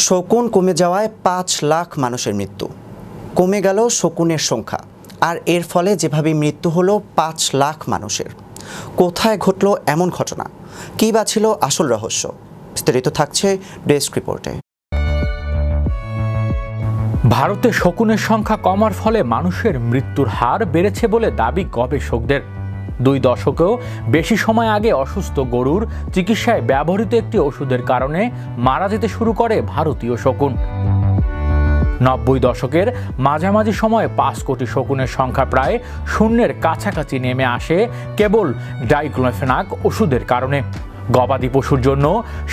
শকুন কমে যাওয়ায় পাঁচ লাখ মানুষের মৃত্যু। কমে গেল শকুনের সংখ্যা। আর এর ফলে যেভাবে মৃত্যু হলো পাঁচ লাখ মানুষের। কোথায় ঘটলো এমন ঘটনা? কী বা ছিল আসল রহস্য? বিস্তারিত থাকছে ডেস্ক রিপোর্টে। ভারতে শকুনের সংখ্যা কমার ফলে মানুষের মৃত্যুর হার বেড়েছে বলে দাবি গবেষকদের। দুই দশকেও বেশি সময় আগে অসুস্থ গরুর চিকিৎসায় ব্যবহৃত একটি ওষুধের কারণে মারা যেতে শুরু করে ভারতীয় শকুন। নব্বই দশকের মাঝামাঝি সময়ে পাঁচ কোটি শকুনের সংখ্যা প্রায় শূন্যের কাছাকাছি নেমে আসে কেবল ডাইক্লোফেনাক ওষুধের কারণে। গবাদি পশুর জন্য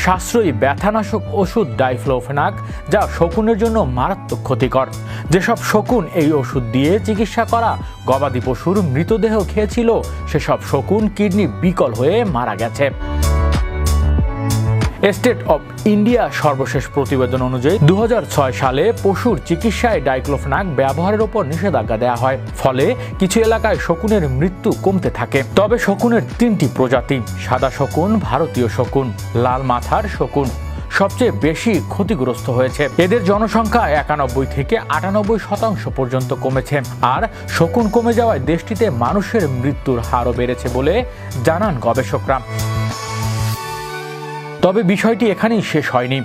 সাশ্রয়ী ব্যথানাশক ওষুধ ডাইফ্লোফেনাক, যা শকুনের জন্য মারাত্মক ক্ষতিকর। যেসব শকুন এই ওষুধ দিয়ে চিকিৎসা করা গবাদি পশুর মৃতদেহ খেয়েছিল, সেসব শকুন কিডনি বিকল হয়ে মারা গেছে। স্টেট অব ইন্ডিয়া সর্বশেষ প্রতিবেদন অনুযায়ী দুহাজার ছয় সালে পশুর চিকিৎসায় ডাইক্লোফেনাক ব্যবহারের ওপর নিষেধাজ্ঞা দেওয়া হয়। ফলে কিছু এলাকায় শকুনের মৃত্যু কমতে থাকে। তবে শকুনের তিনটি প্রজাতি, সাদা শকুন, ভারতীয় শকুন, লাল মাথার শকুন, সবচেয়ে বেশি ক্ষতিগ্রস্ত হয়েছে। এদের জনসংখ্যা একানব্বই থেকে আটানব্বই শতাংশ পর্যন্ত কমেছে। আর শকুন কমে যাওয়ায় দেশটিতে মানুষের মৃত্যুর হারও বেড়েছে বলে জানান গবেষকরা। তবে বিষয়টি এখানেই শেষ হয়নি।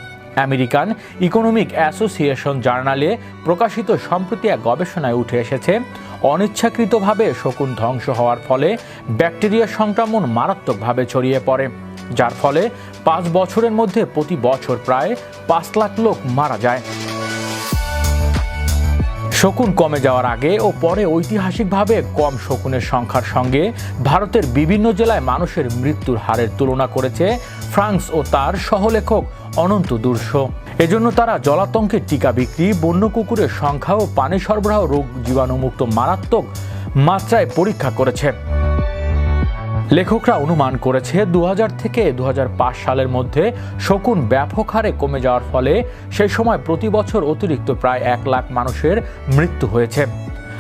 আমেরিকান ইকোনমিক অ্যাসোসিয়েশন জার্নালে প্রকাশিত সম্প্রতি এক গবেষণায় উঠে এসেছে, অনিচ্ছাকৃতভাবে শকুন ধ্বংস হওয়ার ফলে ব্যাকটেরিয়া সংক্রমণ মারাত্মকভাবে ছড়িয়ে পড়ে, যার ফলে পাঁচ বছরের মধ্যে প্রতি বছর প্রায় পাঁচ লাখ লোক মারা যায়। শকুন কমে যাওয়ার আগে ও পরে ঐতিহাসিকভাবে কম শকুনের সংখ্যার সঙ্গে ভারতের বিভিন্ন জেলায় মানুষের মৃত্যুর হারের তুলনা করেছে ফ্রান্স ও তার সহলেখক অনন্ত দুর্স এজন্য তারা জলাতঙ্কের টিকা বিক্রি, বন্য কুকুরের সংখ্যা ও পানি সরবরাহ, রোগ জীবাণুমুক্ত মারাত্মক মাত্রায় পরীক্ষা করেছে। লেখকরা অনুমান করেছে দু হাজার থেকে দু হাজার পাঁচ সালের মধ্যে শকুন ব্যাপক হারে কমে যাওয়ার ফলে সেই সময় প্রতি বছর অতিরিক্ত প্রায় এক লাখ মানুষের মৃত্যু হয়েছে।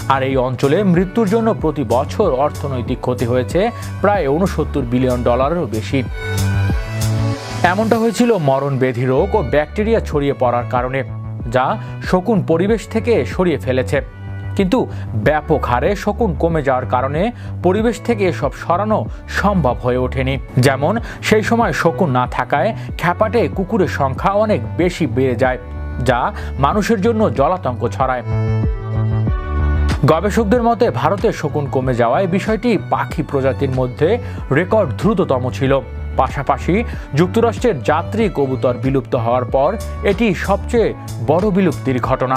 আর এই অঞ্চলে মৃত্যুর জন্য প্রতি বছর অর্থনৈতিক ক্ষতি হয়েছে প্রায় উনসত্তর বিলিয়ন ডলারেরও বেশি। এমনটা হয়েছিল মরণ ব্যাধি রোগ ও ব্যাকটেরিয়া ছড়িয়ে পড়ার কারণে, যা শকুন পরিবেশ থেকে সরিয়ে ফেলেছে। কিন্তু ব্যাপক হারে শকুন কমে যাওয়ার কারণে পরিবেশ থেকে এসব সরানো সম্ভব হয়ে ওঠেনি। যেমন, সেই সময় শকুন না থাকায় খ্যাপাটে কুকুরের সংখ্যা অনেক বেশি বেড়ে যায়, যা মানুষের জন্য জলাতঙ্ক ছড়ায়। গবেষকদের মতে ভারতের শকুন কমে যাওয়ায় বিষয়টি পাখি প্রজাতির মধ্যে রেকর্ড দ্রুততম ছিল। পাশাপাশি, যুক্তরাষ্ট্রের যাত্রী কবুতর বিলুপ্ত হওয়ার পর এটি সবচেয়ে বড় বিলুপ্তির ঘটনা।